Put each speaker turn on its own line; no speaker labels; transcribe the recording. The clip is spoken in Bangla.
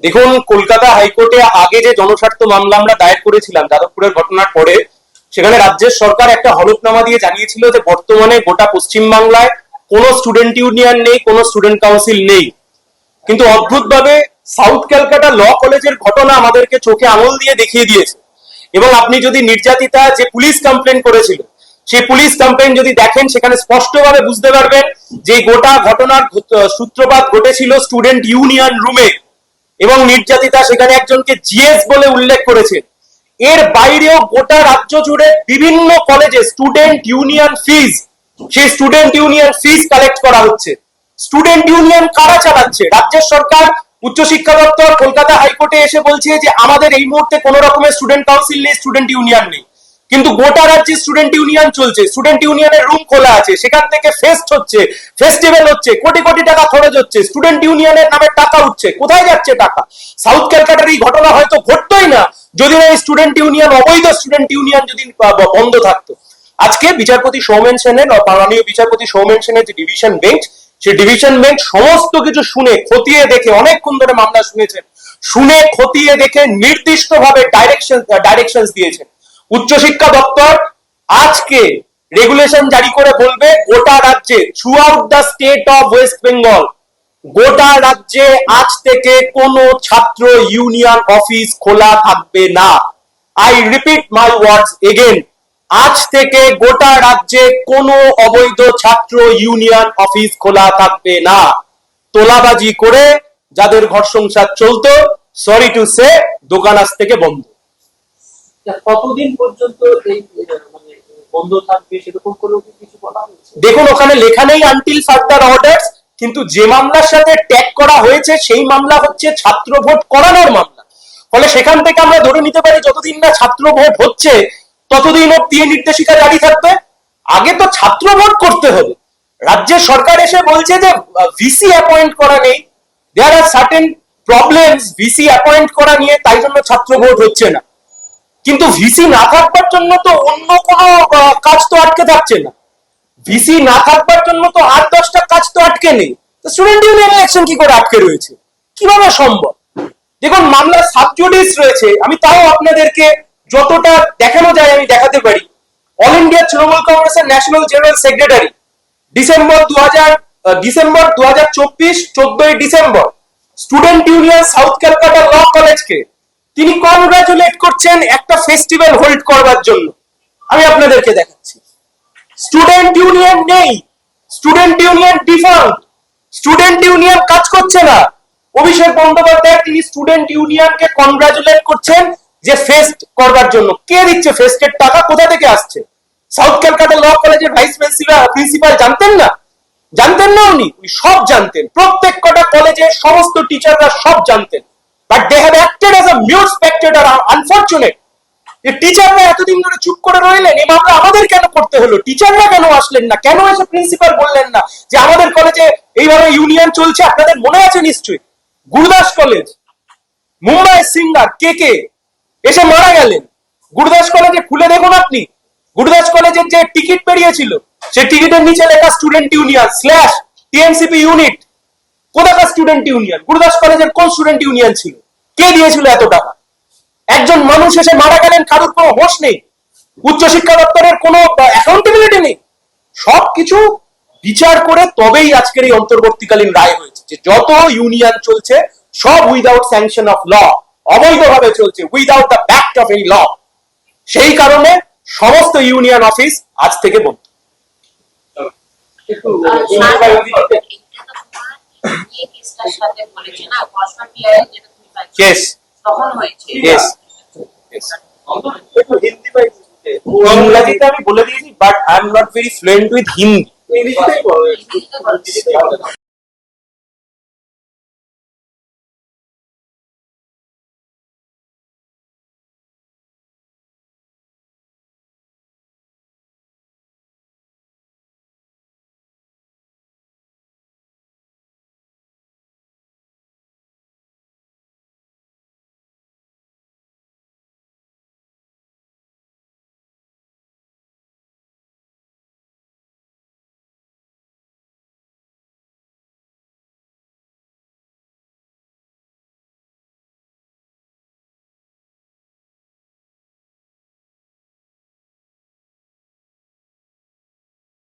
দেখুন, কলকাতা হাইকোর্টে আগে যে জনস্বার্থ মামলা আমরা দায়ের করেছিলাম, যাদবপুরের ঘটনার পরে, সেখানে রাজ্যের সরকার একটা হলফনামা দিয়ে জানিয়েছিল যে বর্তমানে গোটা পশ্চিমবাংলায় কোনো স্টুডেন্ট ইউনিয়ন নেই, কোনো স্টুডেন্ট কাউন্সিল নেই। কিন্তু অদ্ভুতভাবে সাউথ ক্যালকাটা ল কলেজের ঘটনা আমাদেরকে চোখে আঙুল দিয়ে দেখিয়ে দিয়েছে। এবং আপনি যদি নির্যাতিতা যে পুলিশ কমপ্লেন করেছিল, সেই পুলিশ কমপ্লেন যদি দেখেন, সেখানে স্পষ্টভাবে বুঝতে পারবেন যে গোটা ঘটনার সূত্রপাত ঘটেছিল স্টুডেন্ট ইউনিয়ন রুমে এবং নির্যাতিতা সেখানে একজনকে জিএস বলে উল্লেখ করেছে। এর বাইরেও গোটা রাজ্য জুড়ে বিভিন্ন কলেজে স্টুডেন্ট ইউনিয়ন ফিজ সেই স্টুডেন্ট ইউনিয়ন ফিজ কালেক্ট করা হচ্ছে। স্টুডেন্ট ইউনিয়ন কারা চালাচ্ছে? রাজ্যের সরকার, উচ্চশিক্ষা দপ্তর, কলকাতা হাইকোর্টে এসে বলছে যে আমাদের এই মুহূর্তে কোনো রকমের স্টুডেন্ট কাউন্সিল নেই স্টুডেন্ট ইউনিয়ন নেই। কিন্তু গোটা রাজ্যে স্টুডেন্ট ইউনিয়ন চলছে স্টুডেন্ট ইউনিয়নের রুম খোলা আছে, সেখান থেকে ফেস্ট হচ্ছে ফেস্টিভ্যাল হচ্ছে, কোটি কোটি টাকা খরচ হচ্ছে স্টুডেন্ট ইউনিয়নের নামে টাকা উঠছে, কোথায় যাচ্ছে টাকা? সাউথ ক্যালকাটার এই ঘটনা হয়তো ঘটতোই না যদি না এই স্টুডেন্ট ইউনিয়ন অবৈধ স্টুডেন্ট ইউনিয়ন যদি বন্ধ থাকতো। আজকে বিচারপতি সৌমেন সেনের মাননীয় বিচারপতি সৌমেন সেনের যে ডিভিশন বেঞ্চ সেই ডিভিশন বেঞ্চ সমস্ত কিছু শুনে, খতিয়ে দেখে, অনেকক্ষণ ধরে মামলা শুনেছেন, শুনে খতিয়ে দেখে নির্দিষ্টভাবে ডাইরেকশন ডাইরেকশন দিয়েছেন। উচ্চশিক্ষা দপ্তর আজকে রেগুলেশন জারি করে বলবে গোটা রাজ্যে throughout the state of West Bengal গোটা রাজ্যে আজ থেকে কোনো ছাত্র ইউনিয়ন অফিস খোলা থাকবে না। I repeat my words again আজ থেকে গোটা রাজ্যে কোনো অবৈধ ছাত্র ইউনিয়ন অফিস খোলা থাকবে না। তোলাবাজি করে যাদের ঘর সংসার চলতো সরি টু সে দোকান আজ থেকে বন্ধ।
এই মানে
দেখুন, ওখানে লেখা নেই আনটিল ফার্দার অর্ডার্স কিন্তু যে মামলার সাথে ট্যাগ করা হয়েছে, সেই মামলা হচ্ছে ছাত্র ভোট করানোর মামলা। ফলে সেখান থেকে আমরা ধরে নিতে পারি, যতদিন না ছাত্র ভোট হচ্ছে, ততদিন অব্দি নির্দেশিকা জারি থাকবে। আগে তো ছাত্র ভোট করতে হবে। রাজ্যের সরকার এসে বলছে যে ভিসি অ্যাপয়েন্ট করা নেই। There are certain problems VC appoint করা নিয়ে, তাই জন্য ছাত্র ভোট হচ্ছে না। কিন্তু ভিসি না থাকবার জন্য তো অন্য কোনো কাজ তো আটকে থাকছে না। ভিসি না থাকবার জন্য তো আট, দশটা কাজ তো আটকে নেই। স্টুডেন্ট ইউনিয়ন ইলেকশন কি করে আটকে রয়েছে? কীভাবে সম্ভব? দেখুন মামলা সাবজুডিস রয়েছে। আমি তাও আপনাদেরকে যতটা দেখানো যায় আমি দেখাতে পারি। অল ইন্ডিয়া তৃণমূল কংগ্রেসের ন্যাশনাল জেনারেল সেক্রেটারি ডিসেম্বর দু হাজার ডিসেম্বর দু হাজার চব্বিশ, চোদ্দই December student union South Calcutta law কলেজকে তিনি কনগ্রাচুলেট করছেন একটা ফেস্টিভ্যাল হোল্ড করবার জন্য। আমি আপনাদেরকে দেখাচ্ছি। স্টুডেন্ট ইউনিয়ন নেই। Student union default student union কাজ করছে না। অভিষেক বন্দ্যোপাধ্যায় তিনি স্টুডেন্ট ইউনিয়নকে কনগ্রাচুলেট করছেন যে ফেস্ট করবার জন্য। কে দিচ্ছে ফেস্টের টাকা কোথা থেকে আসছে? সাউথ ক্যালকাটা ল কলেজের ভাইস প্রিন্সিপাল প্রিন্সিপাল জানতেন না? জানতেন না উনি? উনি সব জানতেন। প্রত্যেক কটা কলেজের সমস্ত টিচাররা সব জানতেন। But they have acted as a mute spectator unfortunate যে টিচাররা এতদিন ধরে চুপ করে রইলেন এই মামলা আমাদের কেন করতে হলো? টিচাররা কেন আসলেন না? কেন এসে প্রিন্সিপাল বললেন না যে আমাদের কলেজে এইভাবে ইউনিয়ন চলছে? আপনাদের মনে আছে নিশ্চয়ই? Gurudas college Mumbai singer K K? এসে মারা গেলেন। গুরুদাস কলেজে খুলে দেখুন আপনি। গুরুদাস কলেজের যে টিকিট বেরিয়েছিল সে টিকিটের নিচে লেখা student union slash TMCP unit কোথাকার স্টুডেন্ট ইউনিয়ন গুরুদাস কলেজের কোন স্টুডেন্ট ইউনিয়ন ছিল? কে দিয়েছিল এত টাকা? একজন মানুষ এসে মারা গেলেন, কারোর কোনো হোশ নেই। উচ্চশিক্ষা দপ্তরের কোনো অ্যাকাউন্টেবিলিটি নেই। সবকিছু বিচার করে তবেই আজকের এই অন্তর্বর্তীকালীন রায় হয়েছে যে যত ইউনিয়ন চলছে, সব উইদাউট স্যাংশন অফ ল অবৈধভাবে চলছে উইদাউট দ্য ফ্যাক্ট অফ এই ল সেই কারণে সমস্ত ইউনিয়ন অফিস আজ থেকে বন্ধ
একটু
আর
এই
স্যার,
ব্যাপারে যদি-
এইটা তো তোমার এই না. তখন হয়েছে।
ইংরেজিতে
আমি বলে দিয়েছি but I am not very fluent with Hindi